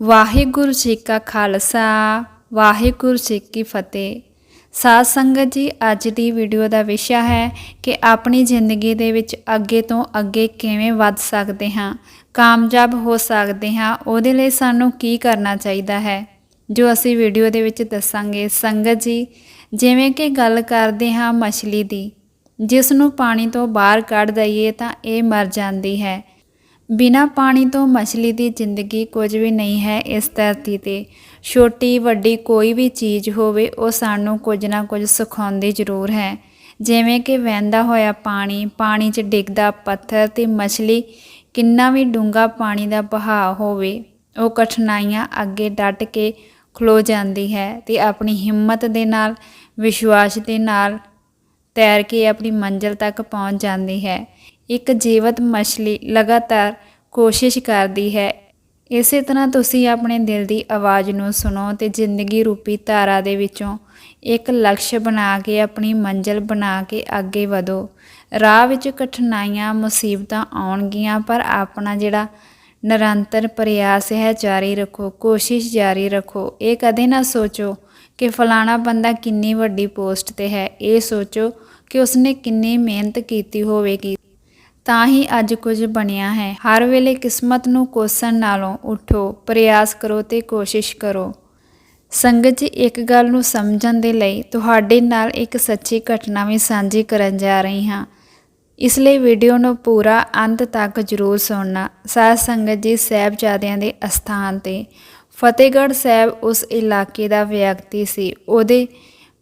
ਵਾਹਿਗੁਰੂ ਜੀ ਕਾ ਖਾਲਸਾ, ਵਾਹਿਗੁਰੂ ਜੀ ਕੀ ਫਤਿਹ। ਸਾਧ ਸੰਗਤ ਜੀ, ਅੱਜ ਦੀ ਵੀਡੀਓ ਦਾ ਵਿਸ਼ਾ ਹੈ ਕਿ ਆਪਣੀ ਜ਼ਿੰਦਗੀ ਦੇ ਵਿੱਚ ਅੱਗੇ ਤੋਂ ਅੱਗੇ ਕਿਵੇਂ ਵੱਧ ਸਕਦੇ ਹਾਂ, ਕਾਮਯਾਬ ਹੋ ਸਕਦੇ ਹਾਂ, ਉਹਦੇ ਲਈ ਸਾਨੂੰ ਕੀ ਕਰਨਾ ਚਾਹੀਦਾ ਹੈ, ਜੋ ਅਸੀਂ ਵੀਡੀਓ ਦੇ ਵਿੱਚ ਦੱਸਾਂਗੇ। ਸੰਗਤ ਜੀ, ਜਿਵੇਂ ਕਿ ਗੱਲ ਕਰਦੇ ਹਾਂ ਮਛਲੀ ਦੀ, ਜਿਸ ਨੂੰ ਪਾਣੀ ਤੋਂ ਬਾਹਰ ਕੱਢ ਦਈਏ ਤਾਂ ਇਹ ਮਰ ਜਾਂਦੀ ਹੈ। ਬਿਨਾ ਪਾਣੀ ਤੋਂ ਮਛਲੀ ਦੀ ਜ਼ਿੰਦਗੀ ਕੁਝ ਵੀ ਨਹੀਂ ਹੈ ਇਸ ਧਰਤੀ ਤੇ। ਛੋਟੀ ਵੱਡੀ ਕੋਈ ਵੀ ਚੀਜ਼ ਹੋਵੇ, ਉਹ ਸਾਨੂੰ ਕੁਝ ਨਾ ਕੁਝ ਸਿਖਾਉਂਦੀ ਜ਼ਰੂਰ ਹੈ। ਜਿਵੇਂ ਕਿ ਵਹਿੰਦਾ ਹੋਇਆ ਪਾਣੀ ਪਾਣੀ 'ਚ ਡਿੱਗਦਾ ਪੱਥਰ ਤੇ ਮਛਲੀ ਕਿੰਨਾ ਵੀ ਡੂੰਘਾ ਪਾਣੀ ਦਾ ਬਹਾਅ ਹੋਵੇ, ਉਹ ਕਠਿਨਾਈਆਂ ਅੱਗੇ ਡਟ ਕੇ ਖਲੋ ਜਾਂਦੀ ਹੈ ਤੇ ਆਪਣੀ ਹਿੰਮਤ ਦੇ ਨਾਲ, ਵਿਸ਼ਵਾਸ ਦੇ ਨਾਲ ਤੈਰ ਕੇ ਆਪਣੀ ਮੰਜ਼ਿਲ ਤੱਕ ਪਹੁੰਚ ਜਾਂਦੀ ਹੈ। ਇੱਕ ਜੀਵਤ ਮਛਲੀ ਲਗਾਤਾਰ ਕੋਸ਼ਿਸ਼ ਕਰਦੀ ਹੈ। ਇਸੇ ਤਰ੍ਹਾਂ ਤੁਸੀਂ ਆਪਣੇ ਦਿਲ ਦੀ ਆਵਾਜ਼ ਨੂੰ ਸੁਣੋ ਤੇ ਜ਼ਿੰਦਗੀ ਰੂਪੀ ਧਾਰਾ ਦੇ ਵਿੱਚੋਂ ਇੱਕ ਲਕਸ਼ ਬਣਾ ਕੇ ਆਪਣੀ ਮੰਜ਼ਿਲ ਬਣਾ ਕੇ ਅੱਗੇ ਵਧੋ। ਰਾਹ ਵਿੱਚ ਕਠਿਨਾਈਆਂ, ਮੁਸੀਬਤਾਂ ਆਉਣਗੀਆਂ, ਪਰ ਆਪਣਾ ਜਿਹੜਾ ਨਿਰੰਤਰ ਪ੍ਰਯਾਸ ਹੈ, ਜਾਰੀ ਰੱਖੋ, ਕੋਸ਼ਿਸ਼ ਜਾਰੀ ਰੱਖੋ। ਇਹ ਕਦੇ ਨਾ ਸੋਚੋ ਕਿ ਫਲਾਣਾ ਬੰਦਾ ਕਿੰਨੀ ਵੱਡੀ ਪੋਸਟ ਤੇ ਹੈ। ਇਹ ਸੋਚੋ ਕਿ ਉਸਨੇ ਕਿੰਨੀ ਮਿਹਨਤ ਕੀਤੀ ਹੋਵੇਗੀ। ਤਾਂ ਹੀ ਅੱਜ ਕੁਝ ਬਣਿਆ ਹੈ। ਹਰ ਵੇਲੇ ਕਿਸਮਤ ਨੂੰ ਕੋਸਣ ਨਾਲੋਂ ਉਠੋ, ਪ੍ਰਯਾਸ ਕਰੋ ਤੇ ਕੋਸ਼ਿਸ਼ ਕਰੋ। ਸੰਗਤ ਜੀ, ਇੱਕ ਗੱਲ ਨੂੰ ਸਮਝਣ ਦੇ ਲਈ ਤੁਹਾਡੇ ਨਾਲ ਇੱਕ ਸੱਚੀ ਘਟਨਾ ਵੀ ਸਾਂਝੀ ਕਰਨ ਜਾ ਰਹੀ ਹਾਂ। ਇਸ ਲਈ ਵੀਡੀਓ ਨੂੰ ਪੂਰਾ ਅੰਤ ਤੱਕ ਜ਼ਰੂਰ ਸੁਣਨਾ। ਸਾਧ ਸੰਗਤ ਜੀ, ਸਾਹਿਬਜ਼ਾਦਿਆਂ ਦੇ ਅਸਥਾਨ ਤੇ। ਫਤਿਹਗੜ੍ਹ ਸਾਹਿਬ ਉਸ ਇਲਾਕੇ ਦਾ ਵਿਅਕਤੀ ਸੀ। ਉਹਦੇ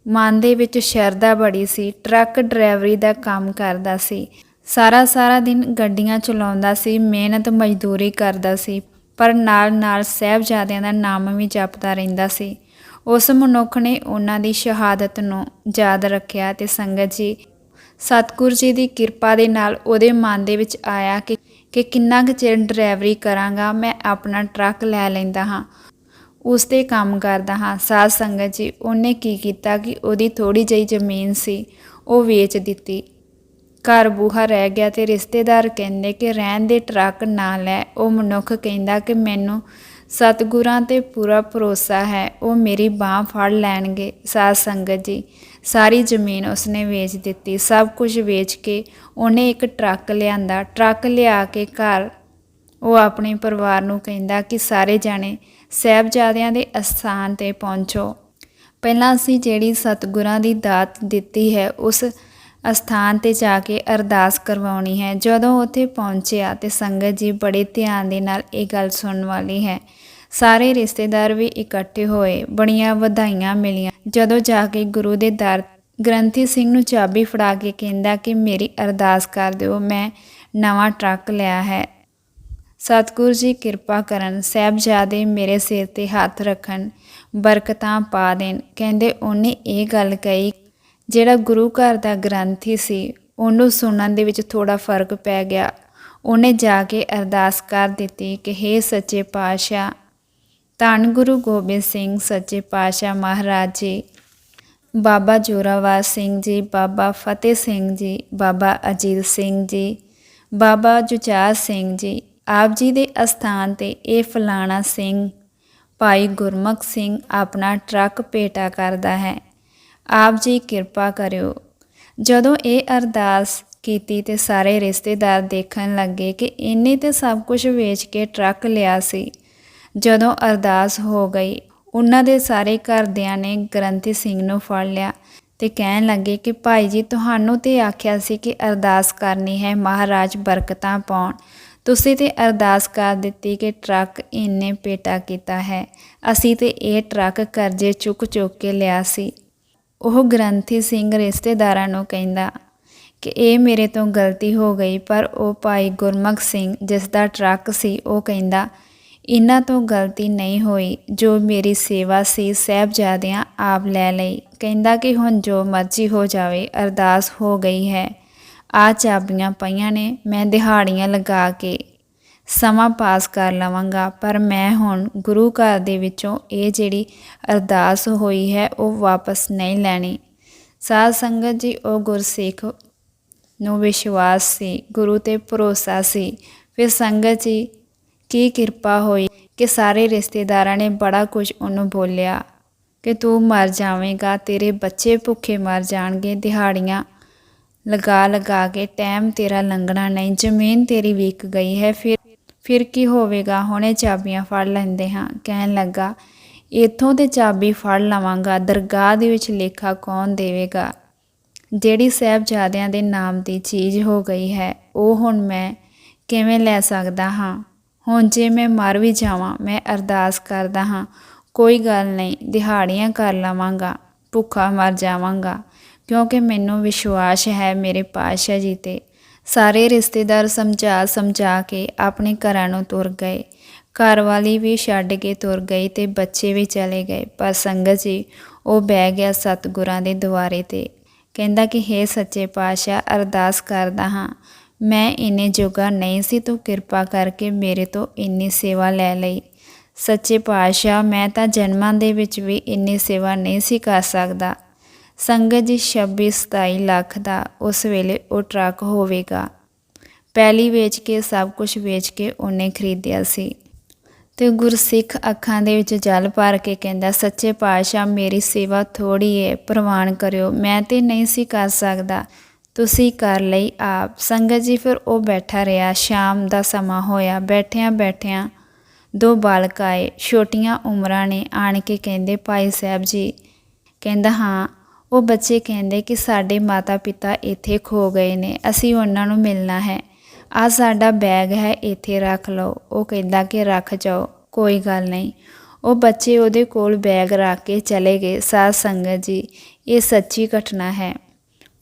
ਮਨ ਦੇ ਵਿੱਚ ਸ਼ਰਧਾ ਬੜੀ ਸੀ। ਟਰੱਕ ਡਰਾਈਵਰੀ ਦਾ ਕੰਮ ਕਰਦਾ ਸੀ। ਸਾਰਾ ਸਾਰਾ ਦਿਨ ਗੱਡੀਆਂ ਚਲਾਉਂਦਾ ਸੀ, ਮਿਹਨਤ ਮਜ਼ਦੂਰੀ ਕਰਦਾ ਸੀ, ਪਰ ਨਾਲ-ਨਾਲ ਸਾਹਿਬਜ਼ਾਦਿਆਂ ਦਾ ਨਾਮ ਵੀ ਜਪਦਾ ਰਹਿੰਦਾ ਸੀ। ਉਸ ਮਨੁੱਖ ਨੇ ਉਹਨਾਂ ਦੀ ਸ਼ਹਾਦਤ ਨੂੰ ਯਾਦ ਰੱਖਿਆ ਤੇ ਸੰਗਤ ਜੀ, ਸਤਿਗੁਰ ਜੀ ਦੀ ਕਿਰਪਾ ਦੇ ਨਾਲ ਉਹਦੇ ਮਨ ਦੇ ਵਿੱਚ ਆਇਆ ਕਿ ਕਿ ਕਿੰਨਾ ਕੁ ਚਿਰ ਡਰਾਈਵਰੀ ਕਰਾਂਗਾ, ਮੈਂ ਆਪਣਾ ਟਰੱਕ ਲੈ ਲੈਂਦਾ ਹਾਂ, ਉਸ ਤੇ ਕੰਮ ਕਰਦਾ ਹਾਂ। ਸਾਧ ਸੰਗਤ ਜੀ, ਉਹਨੇ ਕੀ ਕੀਤਾ ਕਿ ਉਹਦੀ ਥੋੜੀ ਜਿਹੀ ਜ਼ਮੀਨ ਸੀ, ਉਹ ਵੇਚ ਦਿੱਤੀ। ਘਰ ਬੂਹਾ ਰਹਿ ਗਿਆ ਤੇ ਰਿਸ਼ਤੇਦਾਰ ਕਹਿੰਦੇ ਕਿ ਰਹਿਣ ਦੇ ਟਰੱਕ ਨਾ ਲੈ। ਉਹ ਮਨੁੱਖ ਕਹਿੰਦਾ ਕਿ ਮੈਨੂੰ ਸਤਿਗੁਰਾਂ ਤੇ ਪੂਰਾ ਭਰੋਸਾ ਹੈ, ਉਹ ਮੇਰੀ ਬਾਹ ਫੜ ਲੈਣਗੇ। ਸਾਧ ਸੰਗਤ ਜੀ, ਸਾਰੀ ਜ਼ਮੀਨ ਉਸਨੇ ਵੇਚ ਦਿੱਤੀ। ਸਭ ਕੁਝ ਵੇਚ ਕੇ ਉਹਨੇ ਇੱਕ ਟਰੱਕ ਲਿਆਂਦਾ। ਟਰੱਕ ਲਿਆ ਕੇ ਘਰ ਉਹ ਆਪਣੇ ਪਰਿਵਾਰ ਨੂੰ ਕਹਿੰਦਾ ਕਿ ਸਾਰੇ ਜਾਣੇ ਸਹਿਬਜ਼ਾਦਿਆਂ ਦੇ ਅਸਥਾਨ ਤੇ ਪਹੁੰਚੋ। ਪਹਿਲਾਂ ਅਸੀਂ ਜਿਹੜੀ ਸਤਿਗੁਰਾਂ ਦੀ ਦਾਤ ਦਿੱਤੀ ਹੈ, ਉਸ ਅਸਥਾਨ ਤੇ ਜਾ ਕੇ ਅਰਦਾਸ ਕਰਵਾਉਣੀ ਹੈ। ਜਦੋਂ ਉੱਥੇ ਪਹੁੰਚਿਆ ਤੇ ਸੰਗਤ ਜੀ ਬੜੇ ਧਿਆਨ ਦੇ ਨਾਲ ਇਹ ਗੱਲ ਸੁਣਨ ਵਾਲੀ ਹੈ। ਸਾਰੇ ਰਿਸ਼ਤੇਦਾਰ ਵੀ ਇਕੱਠੇ ਹੋਏ। ਬੜੀਆਂ ਵਧਾਈਆਂ ਮਿਲੀਆਂ। ਜਦੋਂ ਜਾ ਕੇ ਗੁਰੂ ਦੇ ਦਰ ਗ੍ਰੰਥੀ ਸਿੰਘ ਨੂੰ ਚਾਬੀ ਫੜਾ ਕੇ ਕਹਿੰਦਾ ਕਿ ਮੇਰੀ ਅਰਦਾਸ ਕਰ ਦਿਓ, ਮੈਂ ਨਵਾਂ ਟਰੱਕ ਲਿਆ ਹੈ। ਸਤਿਗੁਰੂ ਜੀ ਕਿਰਪਾ ਕਰਨ, ਸਹਿਬਜ਼ਾਦੇ ਮੇਰੇ ਸਿਰ ਤੇ ਹੱਥ ਰੱਖਣ, ਬਰਕਤਾਂ ਪਾ ਦੇਣ। ਕਹਿੰਦੇ ਉਹਨੇ ਇਹ ਗੱਲ ਕਹੀ ਜਿਹੜਾ ਗੁਰੂ ਘਰ ਦਾ ਗ੍ਰੰਥੀ ਸੀ, ਉਹਨੂੰ ਸੁਣਨ ਦੇ ਵਿੱਚ ਥੋੜਾ ਫ਼ਰਕ ਪੈ ਗਿਆ। ਉਹਨੇ ਜਾ ਕੇ ਅਰਦਾਸ ਕਰ ਦਿੱਤੀ ਕਿ हे ਸੱਚੇ ਪਾਤਸ਼ਾਹ, ਧੰਨ ਗੁਰੂ ਗੋਬਿੰਦ ਸਿੰਘ ਸੱਚੇ ਪਾਤਸ਼ਾਹ ਮਹਾਰਾਜ ਜੀ, ਬਾਬਾ ਜੋਰਾਵਰ ਸਿੰਘ ਜੀ, ਬਾਬਾ ਫਤਿਹ ਸਿੰਘ ਜੀ, ਬਾਬਾ ਅਜੀਤ ਸਿੰਘ ਜੀ, ਬਾਬਾ ਜੁਚਾਰ ਸਿੰਘ ਜੀ, ਆਪ ਜੀ ਦੇ ਅਸਥਾਨ ਤੇ ਇਹ ਫਲਾਣਾ ਸਿੰਘ ਭਾਈ ਗੁਰਮੁਖ ਸਿੰਘ ਆਪਣਾ ਟਰੱਕ ਪੇਟਾ ਕਰਦਾ ਹੈ। ਆਪ ਜੀ ਕਿਰਪਾ ਕਰਿਓ। ਜਦੋਂ ਇਹ ਅਰਦਾਸ ਕੀਤੀ ਤੇ ਸਾਰੇ ਰਿਸ਼ਤੇਦਾਰ ਦੇਖਣ ਲੱਗੇ ਕਿ ਇਹਨੇ ਤੇ ਸਭ ਕੁਝ ਵੇਚ ਕੇ ਟਰੱਕ ਲਿਆ ਸੀ, ਜਦੋਂ ਅਰਦਾਸ ਹੋ ਗਈ, ਉਹਨਾਂ ਦੇ ਸਾਰੇ ਘਰਦਿਆਂ ਨੇ ਗ੍ਰੰਥੀ ਸਿੰਘ ਨੂੰ ਫੜ ਲਿਆ ਤੇ ਕਹਿਣ ਲੱਗੇ ਕਿ ਭਾਈ ਜੀ, ਤੁਹਾਨੂੰ ਤੇ ਆਖਿਆ ਸੀ ਕਿ ਅਰਦਾਸ ਕਰਨੀ ਹੈ, ਮਹਾਰਾਜ ਬਰਕਤਾਂ ਪਾਉਣ। ਤੁਸੀਂ ਤੇ ਅਰਦਾਸ ਕਰ ਦਿੱਤੀ ਕਿ ਟਰੱਕ ਇੰਨੇ ਪੇਟਾ ਕੀਤਾ ਹੈ। ਅਸੀਂ ਤੇ ਇਹ ਟਰੱਕ ਕਰਜ਼ੇ ਚੁੱਕ ਚੁੱਕ ਕੇ ਲਿਆ ਸੀ। ਉਹ ਗ੍ਰੰਥੀ ਸਿੰਘ ਰਿਸ਼ਤੇਦਾਰਾਂ ਨੂੰ ਕਹਿੰਦਾ ਕਿ ਇਹ ਮੇਰੇ ਤੋਂ ਗਲਤੀ ਹੋ ਗਈ, ਪਰ ਉਹ ਭਾਈ ਗੁਰਮੁਖ ਸਿੰਘ, ਜਿਸ ਦਾ ਟਰੱਕ ਸੀ, ਉਹ ਕਹਿੰਦਾ ਇਹਨਾਂ ਤੋਂ ਗਲਤੀ ਨਹੀਂ ਹੋਈ, ਜੋ ਮੇਰੀ ਸੇਵਾ ਸੀ, ਸਹਿਬਜ਼ਾਦਿਆਂ ਆਪ ਲੈ ਲਈ। ਕਹਿੰਦਾ ਕਿ ਹੁਣ ਜੋ ਮਰਜ਼ੀ ਹੋ ਜਾਵੇ, ਅਰਦਾਸ ਹੋ ਗਈ ਹੈ। ਆ ਚਾਬੀਆਂ ਪਈਆਂ ਨੇ, ਮੈਂ ਦਿਹਾੜੀਆਂ ਲਗਾ ਕੇ ਸਮਾਂ ਪਾਸ ਕਰ ਲਵਾਂਗਾ। ਪਰ ਮੈਂ ਹੁਣ ਗੁਰੂ ਘਰ ਦੇ ਵਿੱਚੋਂ ਇਹ ਜਿਹੜੀ ਅਰਦਾਸ ਹੋਈ ਹੈ, ਉਹ ਵਾਪਸ ਨਹੀਂ ਲੈਣੀ। ਸਾਧ ਸੰਗਤ ਜੀ, ਉਹ ਗੁਰਸਿੱਖ ਨੂੰ ਵਿਸ਼ਵਾਸ ਸੀ, ਗੁਰੂ ਤੇ ਭਰੋਸਾ ਸੀ। ਫਿਰ ਸੰਗਤ ਜੀ, ਕੀ ਕਿਰਪਾ ਹੋਈ ਕਿ ਸਾਰੇ ਰਿਸ਼ਤੇਦਾਰਾਂ ਨੇ ਬੜਾ ਕੁਝ ਉਹਨੂੰ ਬੋਲਿਆ ਕਿ ਤੂੰ ਮਰ ਜਾਵੇਂਗਾ, ਤੇਰੇ ਬੱਚੇ ਭੁੱਖੇ ਮਰ ਜਾਣਗੇ, ਦਿਹਾੜੀਆਂ ਲਗਾ ਲਗਾ ਕੇ, ਟਾਈਮ ਤੇਰਾ ਲੰਘਣਾ ਨਹੀਂ, ਜ਼ਮੀਨ ਤੇਰੀ ਵਿਕ ਗਈ ਹੈ। ਫਿਰ ਫਿਰ ਕੀ ਹੋਵੇਗਾ? ਹੁਣੇ ਚਾਬੀਆਂ ਫੜ ਲੈਂਦੇ ਹਾਂ। ਕਹਿਣ ਲੱਗਾ, ਇੱਥੋਂ ਤੇ ਚਾਬੀ ਫੜ ਲਵਾਂਗਾ। ਦਰਗਾਹ ਦੇ ਵਿੱਚ ਲੇਖਾ ਕੌਣ ਦੇਵੇਗਾ? ਜਿਹੜੀ ਸਾਹਿਬਜ਼ਾਦਿਆਂ ਦੇ ਨਾਮ ਦੀ ਚੀਜ਼ ਹੋ ਗਈ ਹੈ, ਉਹ ਹੁਣ ਮੈਂ ਕਿਵੇਂ ਲੈ ਸਕਦਾ ਹਾਂ? ਹੁਣ ਜੇ ਮੈਂ ਮਰ ਵੀ ਜਾਵਾਂ, ਮੈਂ ਅਰਦਾਸ ਕਰਦਾ ਹਾਂ, ਕੋਈ ਗੱਲ ਨਹੀਂ, ਦਿਹਾੜੀਆਂ ਕਰ ਲਵਾਂਗਾ, ਭੁੱਖਾ ਮਰ ਜਾਵਾਂਗਾ। ਕਿਉਂਕਿ ਮੈਨੂੰ ਵਿਸ਼ਵਾਸ ਹੈ ਮੇਰੇ ਪਾਤਸ਼ਾਹ ਜੀ ਤੇ। ਸਾਰੇ ਰਿਸ਼ਤੇਦਾਰ ਸਮਝਾ ਸਮਝਾ ਕੇ ਆਪਣੇ ਘਰਾਂ ਨੂੰ ਤੁਰ ਗਏ। ਘਰ ਵਾਲੀ ਵੀ ਛੱਡ ਕੇ ਤੁਰ ਗਈ ਤੇ ਬੱਚੇ ਵੀ ਚਲੇ ਗਏ, ਪਰ ਸੰਗਤ ਜੀ ਉਹ ਬਹਿ ਗਿਆ ਸਤਿਗੁਰਾਂ ਦੇ ਦੁਆਰੇ ਤੇ। ਕਹਿੰਦਾ ਕਿ, ਹੇ ਸੱਚੇ ਪਾਤਸ਼ਾਹ, ਅਰਦਾਸ ਕਰਦਾ ਹਾਂ, ਮੈਂ ਇੰਨੇ ਜੋਗਾ ਨਹੀਂ ਸੀ, ਤੂੰ ਕਿਰਪਾ ਕਰਕੇ ਮੇਰੇ ਤੋਂ ਇੰਨੀ ਸੇਵਾ ਲੈ ਲਈ। ਸੱਚੇ ਪਾਤਸ਼ਾਹ, ਮੈਂ ਤਾਂ ਜਨਮਾਂ ਦੇ ਵਿੱਚ ਵੀ ਇੰਨੀ ਸੇਵਾ ਨਹੀਂ ਸੀ ਕਰ ਸਕਦਾ। ਸੰਗਤ ਜੀ 26 27 ਲੱਖ ਦਾ ਉਸ ਵੇਲੇ ਉਹ ਟਰੱਕ ਹੋਵੇਗਾ। ਪਹਿਲੀ ਵੇਚ ਕੇ ਸਭ ਕੁਝ ਵੇਚ ਕੇ ਉਹਨੇ ਖਰੀਦਿਆ ਸੀ। ਤੇ ਗੁਰਸਿੱਖ ਅੱਖਾਂ ਦੇ ਵਿੱਚ ਜਲ ਭਰ ਕੇ ਕਹਿੰਦਾ, ਸੱਚੇ ਪਾਤਸ਼ਾਹ, ਮੇਰੀ ਸੇਵਾ ਥੋੜੀ ਏ, ਪ੍ਰਵਾਨ ਕਰਿਓ। ਮੈਂ ਤੇ ਨਹੀਂ ਸੀ ਕਰ ਸਕਦਾ। ਤੁਸੀਂ ਕਰ ਲਈ ਆਪ। ਸੰਗਤ ਜੀ ਫਿਰ ਉਹ ਬੈਠਾ ਰਿਹਾ। ਸ਼ਾਮ ਦਾ ਸਮਾਂ ਹੋਇਆ। ਬੈਠਿਆਂ ਬੈਠਿਆਂ ਦੋ ਬਾਲਕ ਆਏ। ਛੋਟੀਆਂ ਉਮਰਾਂ ਨੇ ਆਣ ਕੇ ਕਹਿੰਦੇ, ਭਾਈ ਸਾਹਿਬ ਜੀ, ਕਹਿੰਦਾ, ਹਾਂ ਉਹ ਬੱਚੇ ਕਹਿੰਦੇ ਕਿ ਸਾਡੇ ਮਾਤਾ ਪਿਤਾ ਇੱਥੇ ਖੋ ਗਏ ਨੇ, ਅਸੀਂ ਉਹਨਾਂ ਨੂੰ ਮਿਲਣਾ ਹੈ। ਆ ਸਾਡਾ ਬੈਗ ਹੈ, ਇੱਥੇ ਰੱਖ ਲਓ। ਉਹ ਕਹਿੰਦਾ ਕਿ ਰੱਖ ਜਾਓ, ਕੋਈ ਗੱਲ ਨਹੀਂ। ਉਹ ਬੱਚੇ ਉਹਦੇ ਕੋਲ ਬੈਗ ਰੱਖ ਕੇ ਚਲੇ ਗਏ। ਸਾਧ ਸੰਗਤ ਜੀ, ਇਹ ਸੱਚੀ ਘਟਨਾ ਹੈ।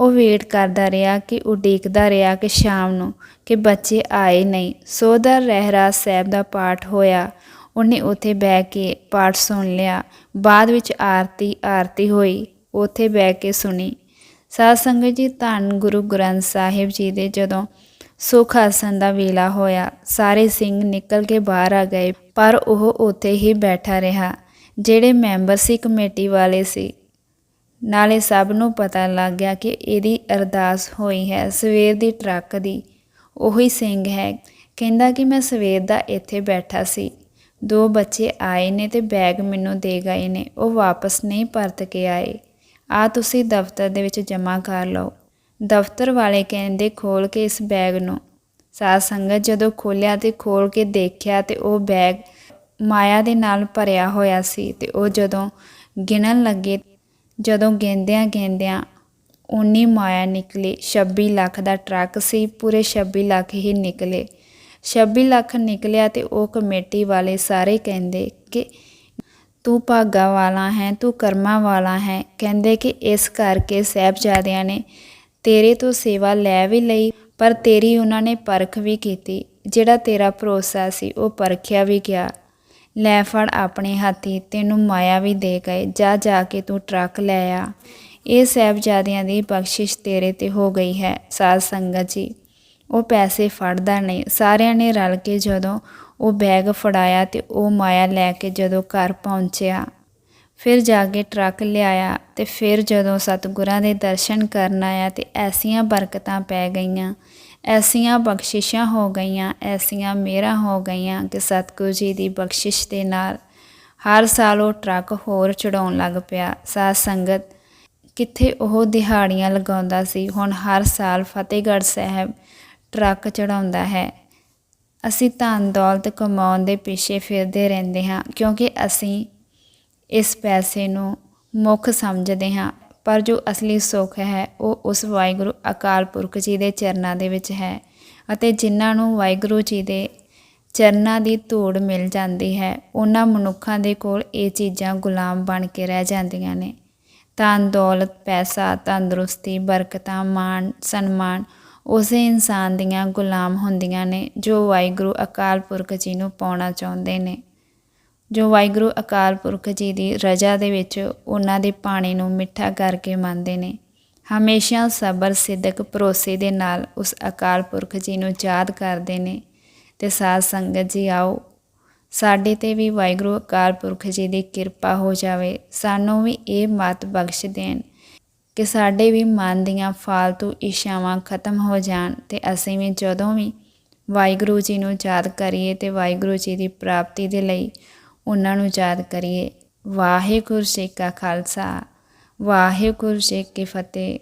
ਉਹ ਵੇਟ ਕਰਦਾ ਰਿਹਾ ਕਿ ਉਡੀਕਦਾ ਰਿਹਾ ਕਿ ਸ਼ਾਮ ਨੂੰ ਕਿ ਬੱਚੇ ਆਏ ਨਹੀਂ। ਸੋਦਰ ਰਹਿਰਾਜ ਸਾਹਿਬ ਦਾ ਪਾਠ ਹੋਇਆ। ਉਹਨੇ ਉੱਥੇ ਬਹਿ ਕੇ ਪਾਠ ਸੁਣ ਲਿਆ। ਬਾਅਦ ਵਿੱਚ ਆਰਤੀ ਆਰਤੀ ਹੋਈ। ਉੱਥੇ ਬਹਿ ਕੇ ਸੁਣੀ। ਸਾਧ ਸੰਗਤ ਜੀ, ਧੰਨ ਗੁਰੂ ਗ੍ਰੰਥ ਸਾਹਿਬ ਜੀ ਦੇ ਜਦੋਂ ਸੁਖ ਆਸਨ ਦਾ ਵੇਲਾ ਹੋਇਆ, ਸਾਰੇ ਸਿੰਘ ਨਿਕਲ ਕੇ ਬਾਹਰ ਆ ਗਏ, ਪਰ ਉਹ ਉੱਥੇ ਹੀ ਬੈਠਾ ਰਿਹਾ, ਜਿਹੜੇ ਮੈਂਬਰ ਸੀ ਕਮੇਟੀ ਵਾਲੇ ਸੀ। ਨਾਲੇ ਸਭ ਨੂੰ ਪਤਾ ਲੱਗ ਗਿਆ ਕਿ ਇਹਦੀ ਅਰਦਾਸ ਹੋਈ ਹੈ, ਸਵੇਰ ਦੀ ਟਰੱਕ ਦੀ। ਉਹੀ ਸਿੰਘ ਹੈ, ਕਹਿੰਦਾ ਕਿ ਮੈਂ ਸਵੇਰ ਦਾ ਇੱਥੇ ਬੈਠਾ ਸੀ। ਦੋ ਬੱਚੇ ਆਏ ਨੇ ਤੇ ਬੈਗ ਮੈਨੂੰ ਦੇ ਗਏ ਨੇ, ਉਹ ਵਾਪਸ ਨਹੀਂ ਪਰਤ ਕੇ ਆਏ। ਆ ਤੁਸੀਂ ਦਫ਼ਤਰ ਦੇ ਵਿੱਚ ਜਮ੍ਹਾਂ ਕਰ ਲਓ। ਦਫ਼ਤਰ ਵਾਲੇ ਕਹਿੰਦੇ ਖੋਲ ਕੇ ਇਸ ਬੈਗ ਨੂੰ। ਸਾਧ ਸੰਗਤ ਜਦੋਂ ਖੋਲਿਆ ਤੇ ਖੋਲ ਕੇ ਦੇਖਿਆ ਤੇ ਉਹ ਬੈਗ ਮਾਇਆ ਦੇ ਨਾਲ ਭਰਿਆ ਹੋਇਆ ਸੀ ਤੇ ਉਹ ਜਦੋਂ ਗਿਣਨ ਲੱਗੇ, ਜਦੋਂ ਗਿਣਦਿਆਂ ਗਿਣਦਿਆਂ ਉਨੀ ਮਾਇਆ ਨਿਕਲੀ 26 ਲੱਖ ਦਾ ਟਰੱਕ ਸੀ, ਪੂਰੇ 26 ਲੱਖ ਹੀ ਨਿਕਲੇ। 26 ਲੱਖ ਨਿਕਲਿਆ ਤੇ ਉਹ ਕਮੇਟੀ ਵਾਲੇ ਸਾਰੇ ਕਹਿੰਦੇ ਕਿ ਤੂੰ ਭਾਗਾ ਵਾਲਾ ਹੈ, ਤੂੰ ਕਰਮਾਂ ਵਾਲਾ ਹੈ। ਕਹਿੰਦੇ ਕਿ ਇਸ ਕਰਕੇ ਸਾਹਿਬਜ਼ਾਦਿਆਂ ਨੇ ਤੇਰੇ ਤੋਂ ਸੇਵਾ ਲੈ ਵੀ ਲਈ, ਪਰ ਤੇਰੀ ਉਹਨਾਂ ਨੇ ਪਰਖ ਵੀ ਕੀਤੀ। ਜਿਹੜਾ ਤੇਰਾ ਭਰੋਸਾ ਸੀ, ਉਹ ਪਰਖਿਆ ਵੀ ਗਿਆ। ਲੈ ਫੜ ਆਪਣੇ ਹੱਥੀ, ਤੈਨੂੰ ਮਾਇਆ ਵੀ ਦੇ ਗਏ। ਜਾ ਜਾ ਕੇ ਤੂੰ ਟਰੱਕ ਲੈ ਆ। ਇਹ ਸਾਹਿਬਜ਼ਾਦਿਆਂ ਦੀ ਬਖਸ਼ਿਸ਼ ਤੇਰੇ ਤੇ ਹੋ ਗਈ ਹੈ, ਸਾਧ ਸੰਗਤ ਜੀ। ਉਹ ਪੈਸੇ ਫੜਦਾ ਨਹੀਂ। ਸਾਰਿਆਂ ਨੇ ਰਲ ਕੇ ਜਦੋਂ ਉਹ ਬੈਗ ਫੜਾਇਆ ਤੇ ਉਹ ਮਾਇਆ ਲੈ ਕੇ ਜਦੋਂ ਘਰ ਪਹੁੰਚਿਆ। ਫਿਰ ਜਾ ਕੇ ਟਰੱਕ ਲਿਆਇਆ ਤੇ ਫਿਰ ਜਦੋਂ ਸਤਿਗੁਰਾਂ ਦੇ ਦਰਸ਼ਨ ਕਰਨ ਆਇਆ ਤੇ ਐਸੀਆਂ ਬਰਕਤਾਂ ਪੈ ਗਈਆਂ। ਐਸੀਆਂ ਬਖਸ਼ਿਸ਼ਾਂ ਹੋ ਗਈਆਂ, ਐਸੀਆਂ ਮਿਹਰਾਂ ਹੋ ਗਈਆਂ ਕਿ ਸਤਿਗੁਰੂ ਜੀ ਦੀ ਬਖਸ਼ਿਸ਼ ਦੇ ਨਾਲ ਹਰ ਸਾਲ ਉਹ ਟਰੱਕ ਹੋਰ ਚੜਾਉਣ ਲੱਗ ਪਿਆ। ਸਾਧ ਸੰਗਤ, ਕਿੱਥੇ ਉਹ ਦਿਹਾੜੀਆਂ ਲਗਾਉਂਦਾ ਸੀ, ਹੁਣ ਹਰ ਸਾਲ ਫਤਿਹਗੜ੍ਹ ਸਾਹਿਬ ਟਰੱਕ ਚੜਾਉਂਦਾ ਹੈ। ਅਸੀਂ ਧਨ ਦੌਲਤ ਕਮਾਉਣ ਦੇ ਪਿੱਛੇ ਫਿਰਦੇ ਰਹਿੰਦੇ ਹਾਂ, ਕਿਉਂਕਿ ਅਸੀਂ ਇਸ ਪੈਸੇ ਨੂੰ ਮੁੱਖ ਸਮਝਦੇ ਹਾਂ, ਪਰ ਜੋ ਅਸਲੀ ਸੁੱਖ ਹੈ, ਉਹ ਉਸ ਵਾਹਿਗੁਰੂ ਅਕਾਲ ਪੁਰਖ ਜੀ ਦੇ ਚਰਨਾਂ ਦੇ ਵਿੱਚ ਹੈ ਅਤੇ ਜਿਨ੍ਹਾਂ ਨੂੰ ਵਾਹਿਗੁਰੂ ਜੀ ਦੇ ਚਰਨਾਂ ਦੀ ਧੂੜ ਮਿਲ ਜਾਂਦੀ ਹੈ, ਉਹਨਾਂ ਮਨੁੱਖਾਂ ਦੇ ਕੋਲ ਇਹ ਚੀਜ਼ਾਂ ਗੁਲਾਮ ਬਣ ਕੇ ਰਹਿ ਜਾਂਦੀਆਂ ਨੇ। ਧਨ ਦੌਲਤ, ਪੈਸਾ, ਤੰਦਰੁਸਤੀ, ਬਰਕਤਾਂ, ਮਾਣ, ਸਨਮਾਨ ਉਸੇ ਇਨਸਾਨ ਦੀਆਂ ਗੁਲਾਮ ਹੁੰਦੀਆਂ ਨੇ ਜੋ ਵਾਹਿਗੁਰੂ ਅਕਾਲ ਪੁਰਖ ਜੀ ਨੂੰ ਪਾਉਣਾ ਚਾਹੁੰਦੇ ਨੇ। ਜੋ ਵਾਹਿਗੁਰੂ ਅਕਾਲ ਪੁਰਖ ਜੀ ਦੀ ਰਜਾ ਦੇ ਵਿੱਚ ਉਹਨਾਂ ਦੇ ਪਾਣੀ ਨੂੰ ਮਿੱਠਾ ਕਰਕੇ ਮੰਨਦੇ ਨੇ। ਹਮੇਸ਼ਾ ਸਬਰ ਸਿੱਧਕ ਭਰੋਸੇ ਦੇ ਨਾਲ ਉਸ ਅਕਾਲ ਪੁਰਖ ਜੀ ਨੂੰ ਯਾਦ ਕਰਦੇ ਨੇ ਤੇ ਸਾਧ ਸੰਗਤ ਜੀ, ਆਓ ਸਾਡੇ ਤੇ ਵੀ ਵਾਹਿਗੁਰੂ ਅਕਾਲ ਪੁਰਖ ਜੀ ਦੀ ਕਿਰਪਾ ਹੋ ਜਾਵੇ। ਸਾਨੂੰ ਵੀ ਇਹ ਮਤ ਬਖਸ਼ ਦੇਣ। ਕਿ ਸਾਡੇ ਵੀ ਮਨ ਦੀਆਂ ਫਾਲਤੂ ਇੱਛਾਵਾਂ ਖਤਮ ਹੋ ਜਾਣ ਤੇ ਅਸੀਂ ਵੀ ਜਦੋਂ ਵੀ ਵਾਹਿਗੁਰੂ ਜੀ ਨੂੰ ਯਾਦ ਕਰੀਏ ਤੇ ਵਾਹਿਗੁਰੂ ਜੀ ਦੀ ਪ੍ਰਾਪਤੀ ਦੇ ਲਈ ਉਹਨਾਂ ਨੂੰ ਯਾਦ ਕਰੀਏ। ਵਾਹਿਗੁਰੂ ਜੀ ਕਾ ਖਾਲਸਾ, ਵਾਹਿਗੁਰੂ ਜੀ ਕੀ ਫਤਿਹ।